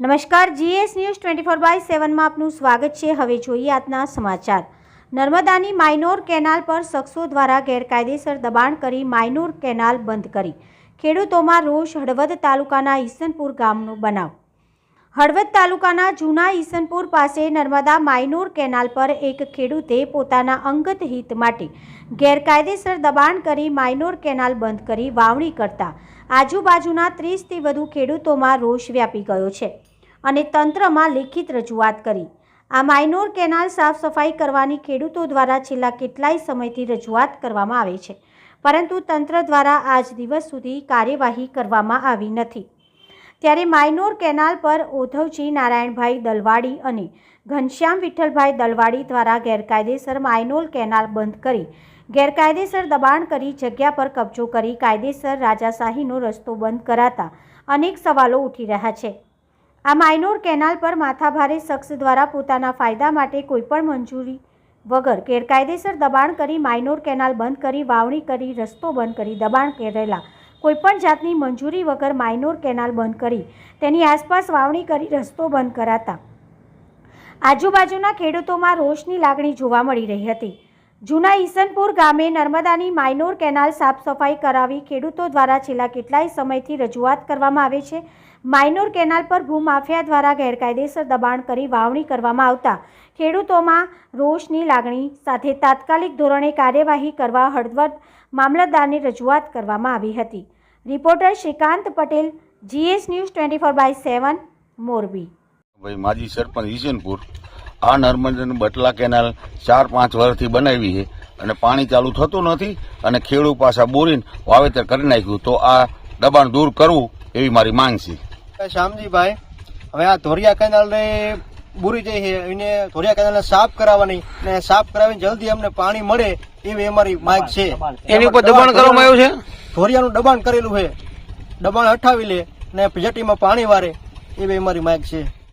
નમસ્કાર, GS news twenty four by સેવનમાં આપનું સ્વાગત છે. હવે જોઈએ આજના સમાચાર. નર્મદાની માઇનોર કેનાલ પર શખ્સો દ્વારા ગેરકાયદેસર દબાણ કરી માઇનોર કેનાલ બંધ કરી. ખેડૂતોમાં રોષ હળવદ તાલુકાના ઈસનપુર ગામનો બનાવ. હળવદ તાલુકાના જૂના ઈસનપુર પાસે નર્મદા માઇનોર કેનાલ પર એક ખેડૂતે પોતાના અંગત હિત માટે ગેરકાયદેસર દબાણ કરી માઇનોર કેનાલ બંધ કરી વાવણી કરતા આજુબાજુના ત્રીસથી વધુ ખેડૂતોમાં રોષ વ્યાપી ગયો છે અને તંત્રમાં લેખિત રજૂઆત કરી. આ માઇનોર કેનાલ સાફ સફાઈ કરવાની ખેડૂતો દ્વારા છેલ્લા કેટલાય સમયથી રજૂઆત કરવામાં આવે છે, પરંતુ તંત્ર દ્વારા આજ દિવસ સુધી કાર્યવાહી કરવામાં આવી નથી. ત્યારે માયનોર કેનાલ પર ઓધવજી નારાયણભાઈ દલવાડી અને ઘનશ્યામ વિઠ્ઠલભાઈ દલવાડી દ્વારા ગેરકાયદેસર માયનોર કેનાલ બંધ કરી, ગેરકાયદેસર દબાણ કરી જગ્યા પર કબજો કરી કાયદેસર રાજાશાહીનો રસ્તો બંધ કરાતા અનેક સવાલો ઉઠી રહ્યા છે. આ માયનોર કેનાલ પર માથાભારે શખ્સ દ્વારા પોતાના ફાયદા માટે કોઈપણ મંજૂરી વગર ગેરકાયદેસર દબાણ કરી માઇનોર કેનાલ બંધ કરી, વાવણી કરી, રસ્તો બંધ કરી દબાણ કરેલા કોઈપણ જાતની મંજૂરી વગર માઇનોર કેનાલ બંધ કરી તેની આસપાસ વાવણી કરી રસ્તો બંધ કરાતા. આજુબાજુના ખેડૂતોમાં રોષની લાગણી જોવા મળી રહી હતી. જૂના ઈસનપુર ગામે નર્મદાની માઇનોર કેનાલ સાફ સફાઈ કરાવી ખેડૂતો દ્વારા છેલ્લા કેટલાય સમયથી રજૂઆત કરવામાં આવે છે. માઇનોર કેનાલ પર ભૂમાફિયા દ્વારા ગેરકાયદેસર દબાણ કરી વાવણી કરવામાં આવતા ખેડૂતોમાં રોષની લાગણી સાથે તાત્કાલિક ધોરણે કાર્યવાહી કરવા હળવદ મામલતદારને રજૂઆત કરવામાં આવી હતી. Reporter Shrikant Patel GS news twenty four by seven Morbi. ભાઈ માજી સરપંચ ઈશનપુર આ નર્મદાની બટલા કેનાલ ચાર પાંચ વર્ષથી બનાવી છે અને પાણી ચાલુ થતું નથી અને ખેડૂત પાછા બોરીને વાવેતર કરી નાખ્યું. તો આ દબાણ દૂર કરવું એવી મારી માંગ છે. શ્યામજીભાઈ હવે આ ધોરિયા કેનાલ ને બુરી જાય છે. એને ધોરિયા કેનાલ સાફ કરાવવાની ને સાફ કરાવીને જલ્દી અમને પાણી મળે એવી અમારી માંગ છે. એની ઉપર દબાણ કરવામાં આવ્યું છે? ધોરિયાનું દબાણ કરેલું છે. દબાણ હટાવી લે ને જેટીમાં પાણી વારે. એવી અમારી માગ છે.